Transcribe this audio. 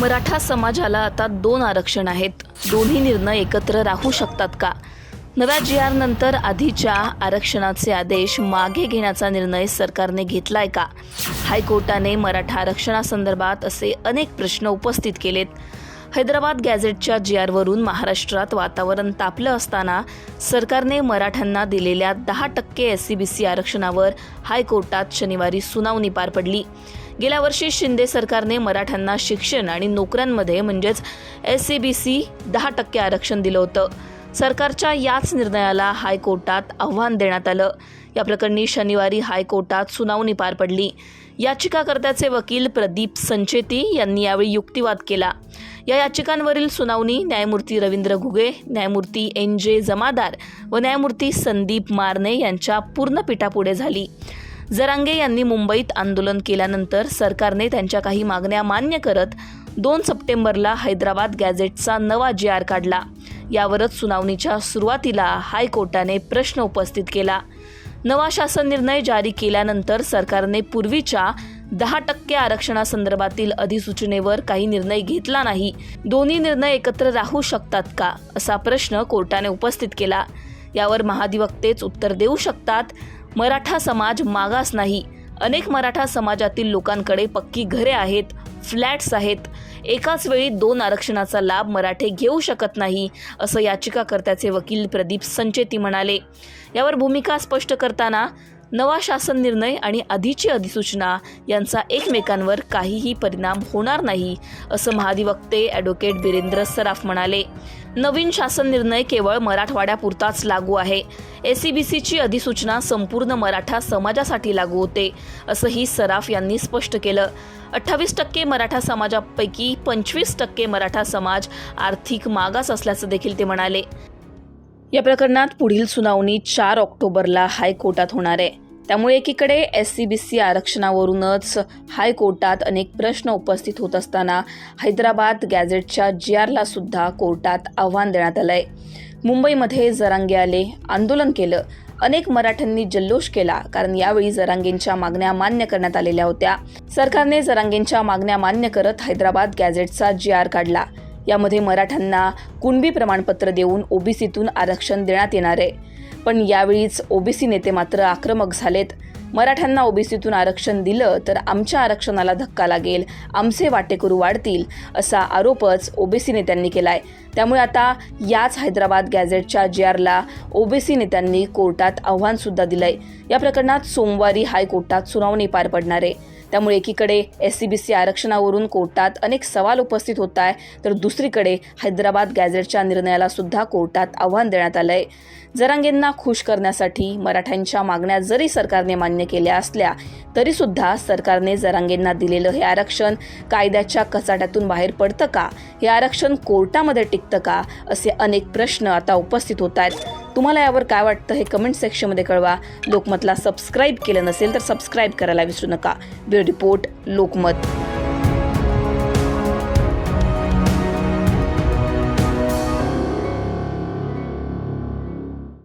मराठा समाजाला आता दोन आरक्षण आहेत. दोन्ही निर्णय एकत्र राहू शकतात का? नव्या जी आर नंतर आधीच्या आरक्षणाचे आदेश मागे घेण्याचा निर्णय सरकारने घेतलाय का? हायकोर्टाने मराठा आरक्षणासंदर्भात असे अनेक प्रश्न उपस्थित केलेत. हैदराबाद गॅझेटच्या जी आरवरून महाराष्ट्रात वातावरण तापलं असताना सरकारने मराठ्यांना दिलेल्या दहा टक्के एस सी बी सी आरक्षणावर हायकोर्टात शनिवारी सुनावणी पार पडली. गेल्या वर्षी शिंदे सरकारने मराठ्यांना शिक्षण आणि नोकऱ्यांमध्ये म्हणजेच एस सी बी सी दहा टक्के आरक्षण दिलं होतं. सरकारच्या याच निर्णयाला हायकोर्टात आव्हान देण्यात आलं. या प्रकरणी शनिवारी हायकोर्टात सुनावणी पार पडली. याचिकाकर्त्याचे वकील प्रदीप संचेती यांनी यावेळी युक्तिवाद केला. या याचिकांवरील सुनावणी न्यायमूर्ती रवींद्र घुगे न्यायमूर्ती एन जे जमादार व न्यायमूर्ती संदीप मारने यांच्या पूर्ण पीठापुढे झाली. जरांगे यांनी मुंबईत आंदोलन केल्यानंतर सरकारने त्यांच्या काही मागण्या मान्य करत दोन सप्टेंबरला हैदराबाद गॅझेटचा नवा जी आर काढला. यावरच सुनावणीच्या सुरुवातीला हायकोर्टाने प्रश्न उपस्थित केला. नवा शासन निर्णय जारी केल्यानंतर सरकारने पूर्वीच्या दहा टक्के आरक्षणासंदर्भातील अधिसूचनेवर काही निर्णय घेतला नाही. दोन्ही निर्णय एकत्र राहू शकतात का असा प्रश्न कोर्टाने उपस्थित केला. यावर महाधिवक्तेच उत्तर देऊ शकतात. मराठा समाज मागास नाही. अनेक मराठा समाजातील लोकांकडे पक्की घरे आहेत फ्लॅट्स आहेत. एकाच वेळी दोन आरक्षणाचा लाभ मराठे घेऊ शकत नाही असं याचिकाकर्त्याचे वकील प्रदीप संचेती म्हणाले. यावर भूमिका स्पष्ट करताना नवा शासन निर्णय आणि आधीची अधिसूचना यांचा एकमेकांवर काहीही परिणाम होणार नाही असं महाधिवक्ते ॲडव्होकेट बिरेंद्र सराफ म्हणाले. नवीन शासन निर्णय केवळ मराठवाड्यापुरताच लागू आहे. एसीबीसीची सी बी सीची अधिसूचना संपूर्ण मराठा समाजासाठी लागू होते असंही सराफ यांनी स्पष्ट केलं. अठ्ठावीस टक्के मराठा समाजापैकी पंचवीस टक्के मराठा समाज आर्थिक मागास असल्याचं देखील ते म्हणाले. या प्रकरणात पुढील सुनावणी चार ऑक्टोबरला हायकोर्टात होणार आहे. त्यामुळे एकीकडे एस सी बी सी आरक्षणावरूनच हायकोर्टात अनेक प्रश्न उपस्थित होत असताना हैदराबाद गॅझेटच्या जी आरला सुद्धा कोर्टात आव्हान देण्यात आलंय. मुंबईमध्ये जरांगे आले आंदोलन केलं. अनेक मराठ्यांनी जल्लोष केला कारण यावेळी जरांगेंच्या मागण्या मान्य करण्यात आलेल्या होत्या. सरकारने जरांगेंच्या मागण्या मान्य करत हैदराबाद गॅझेटचा जी आर काढला. यामध्ये मराठ्यांना कुणबी प्रमाणपत्र देऊन ओबीसीतून आरक्षण देण्यात येणार आहे. पण यावेळीच ओबीसी नेते मात्र आक्रमक झालेत. मराठ्यांना ओबीसीतून आरक्षण दिलं तर आमच्या आरक्षणाला धक्का लागेल आमचे वाटेकरू वाढतील असा आरोपच ओबीसी नेत्यांनी केलाय. त्यामुळे आता याच हैदराबाद गॅझेटच्या जी आरला ओबीसी नेत्यांनी कोर्टात आव्हान सुद्धा दिलंय. या प्रकरणात सोमवारी हायकोर्टात सुनावणी पार पडणार आहे. त्यामुळे एकीकडे एस सी बी सी आरक्षणावरून कोर्टात अनेक सवाल उपस्थित होत आहे तर दुसरीकडे हैदराबाद गॅझेटच्या निर्णयाला सुद्धा कोर्टात आव्हान देण्यात आलंय. जरांगेंना खुश करण्यासाठी मराठ्यांच्या मागण्या जरी सरकारने मान्य केल्या असल्या तरी सुद्धा सरकारने जरांगेंना दिलेलं हे आरक्षण कायद्याच्या कचाट्यातून बाहेर पडतं का? हे आरक्षण कोर्टामध्ये टिकतं का? असे अनेक प्रश्न आता उपस्थित होत आहेत. तुम्हाला यावर काय वाटतं हे कमेंट सेक्शनमध्ये कळवा. लोकमतला सबस्क्राईब केलं नसेल तर सबस्क्राईब करायला विसरू नका. Bureau report Lokmat.